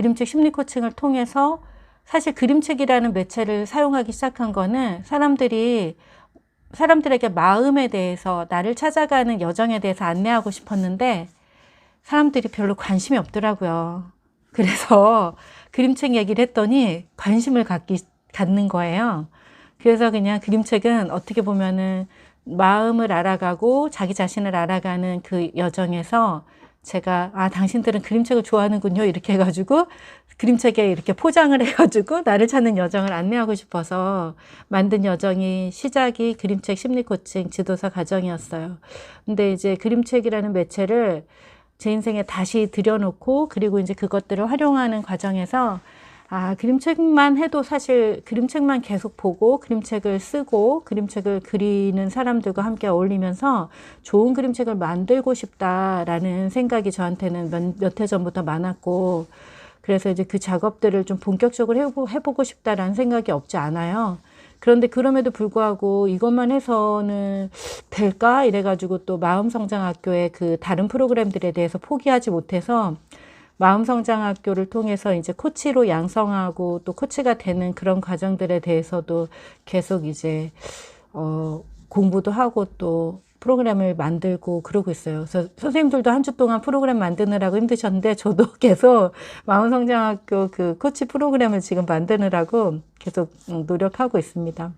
그림책 심리 코칭을 통해서 사실 그림책이라는 매체를 사용하기 시작한 거는 사람들이 사람들에게 마음에 대해서 나를 찾아가는 여정에 대해서 안내하고 싶었는데 사람들이 별로 관심이 없더라고요. 그래서 그림책 얘기를 했더니 관심을 갖기, 갖는 거예요. 그래서 그냥 그림책은 어떻게 보면은 마음을 알아가고 자기 자신을 알아가는 그 여정에서 제가 아 당신들은 그림책을 좋아하는군요 이렇게 해가지고 그림책에 이렇게 포장을 해가지고 나를 찾는 여정을 안내하고 싶어서 만든 여정이 시작이 그림책 심리 코칭 지도사 과정이었어요. 근데 이제 그림책이라는 매체를 제 인생에 다시 들여놓고 그리고 이제 그것들을 활용하는 과정에서 아, 그림책만 해도 사실 그림책만 계속 보고 그림책을 쓰고 그림책을 그리는 사람들과 함께 어울리면서 좋은 그림책을 만들고 싶다라는 생각이 저한테는 몇 해 전부터 많았고 그래서 이제 그 작업들을 좀 본격적으로 해보고, 해보고 싶다라는 생각이 없지 않아요. 그런데 그럼에도 불구하고 이것만 해서는 될까? 이래가지고 또 마음성장학교의 그 다른 프로그램들에 대해서 포기하지 못해서 마음성장학교를 통해서 이제 코치로 양성하고 또 코치가 되는 그런 과정들에 대해서도 계속 이제 어 공부도 하고 또 프로그램을 만들고 그러고 있어요. 그래서 선생님들도 한 주 동안 프로그램 만드느라고 힘드셨는데 저도 계속 마음성장학교 그 코치 프로그램을 지금 만드느라고 계속 노력하고 있습니다.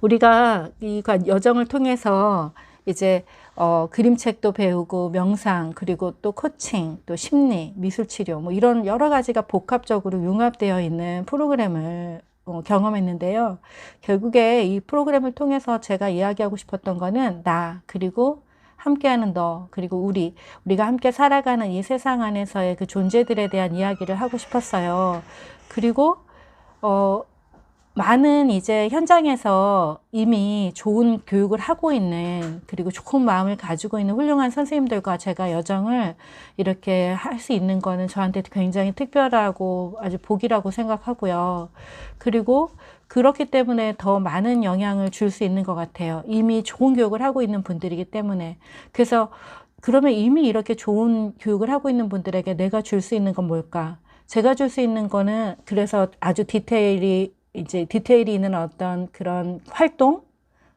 우리가 이 여정을 통해서 이제 어, 그림책도 배우고 명상 그리고 또 코칭 또 심리 미술 치료 뭐 이런 여러 가지가 복합적으로 융합되어 있는 프로그램을 어, 경험했는데요. 결국에 이 프로그램을 통해서 제가 이야기하고 싶었던 거는 나 그리고 함께하는 너 그리고 우리 우리가 함께 살아가는 이 세상 안에서의 그 존재들에 대한 이야기를 하고 싶었어요. 그리고 어 많은 이제 현장에서 이미 좋은 교육을 하고 있는 그리고 좋은 마음을 가지고 있는 훌륭한 선생님들과 제가 여정을 이렇게 할 수 있는 거는 저한테 굉장히 특별하고 아주 복이라고 생각하고요. 그리고 그렇기 때문에 더 많은 영향을 줄 수 있는 것 같아요. 이미 좋은 교육을 하고 있는 분들이기 때문에. 그래서 그러면 이미 이렇게 좋은 교육을 하고 있는 분들에게 내가 줄 수 있는 건 뭘까? 제가 줄 수 있는 거는 그래서 아주 디테일이 이제 디테일이 있는 어떤 그런 활동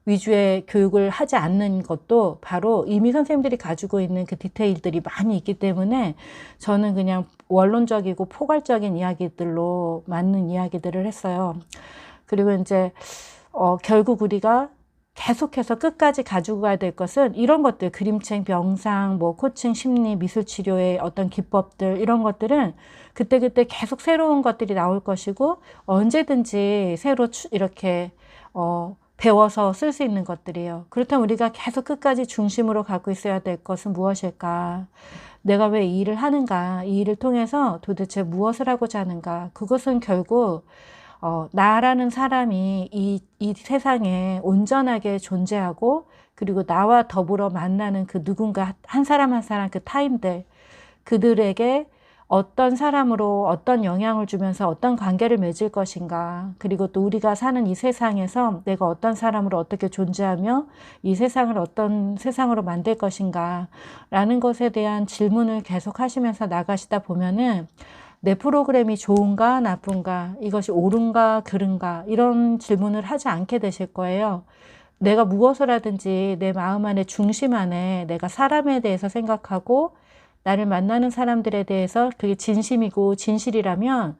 위주의 교육을 하지 않는 것도 바로 이미 선생님들이 가지고 있는 그 디테일들이 많이 있기 때문에 저는 그냥 원론적이고 포괄적인 이야기들로 맞는 이야기들을 했어요. 그리고 이제 어, 결국 우리가 계속해서 끝까지 가지고 가야 될 것은 이런 것들 그림책, 명상, 뭐 코칭, 심리, 미술 치료의 어떤 기법들 이런 것들은 그때그때 계속 새로운 것들이 나올 것이고 언제든지 새로 이렇게 어 배워서 쓸 수 있는 것들이에요. 그렇다면 우리가 계속 끝까지 중심으로 갖고 있어야 될 것은 무엇일까? 내가 왜 이 일을 하는가? 이 일을 통해서 도대체 무엇을 하고자 하는가? 그것은 결국 어, 나라는 사람이 이, 이 세상에 온전하게 존재하고 그리고 나와 더불어 만나는 그 누군가 한 사람 한 사람 그 타인들 그들에게 어떤 사람으로 어떤 영향을 주면서 어떤 관계를 맺을 것인가. 그리고 또 우리가 사는 이 세상에서 내가 어떤 사람으로 어떻게 존재하며 이 세상을 어떤 세상으로 만들 것인가. 라는 것에 대한 질문을 계속 하시면서 나가시다 보면은 내 프로그램이 좋은가 나쁜가 이것이 옳은가 그른가 이런 질문을 하지 않게 되실 거예요. 내가 무엇을 하든지 내 마음 안에 중심 안에 내가 사람에 대해서 생각하고 나를 만나는 사람들에 대해서 그게 진심이고 진실이라면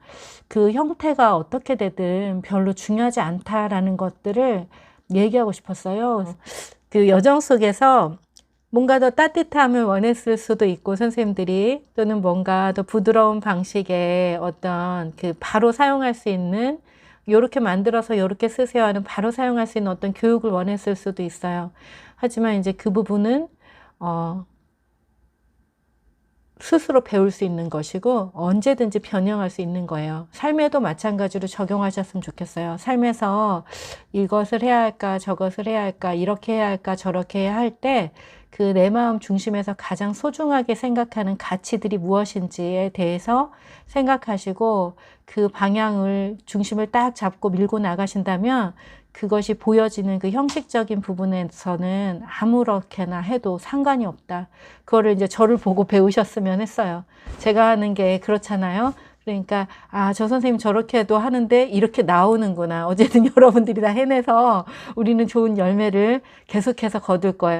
그 형태가 어떻게 되든 별로 중요하지 않다라는 것들을 얘기하고 싶었어요. 그 여정 속에서 뭔가 더 따뜻함을 원했을 수도 있고 선생님들이 또는 뭔가 더 부드러운 방식의 어떤 그 바로 사용할 수 있는 요렇게 만들어서 요렇게 쓰세요 하는 바로 사용할 수 있는 어떤 교육을 원했을 수도 있어요. 하지만 이제 그 부분은 어 스스로 배울 수 있는 것이고 언제든지 변형할 수 있는 거예요. 삶에도 마찬가지로 적용하셨으면 좋겠어요. 삶에서 이것을 해야 할까, 저것을 해야 할까, 이렇게 해야 할까, 저렇게 해야 할때 그 내 마음 중심에서 가장 소중하게 생각하는 가치들이 무엇인지에 대해서 생각하시고 그 방향을 중심을 딱 잡고 밀고 나가신다면 그것이 보여지는 그 형식적인 부분에서는 아무렇게나 해도 상관이 없다. 그거를 이제 저를 보고 배우셨으면 했어요. 제가 하는 게 그렇잖아요. 그러니까 아 저 선생님 저렇게 해도 하는데 이렇게 나오는구나. 어쨌든 여러분들이 다 해내서 우리는 좋은 열매를 계속해서 거둘 거예요.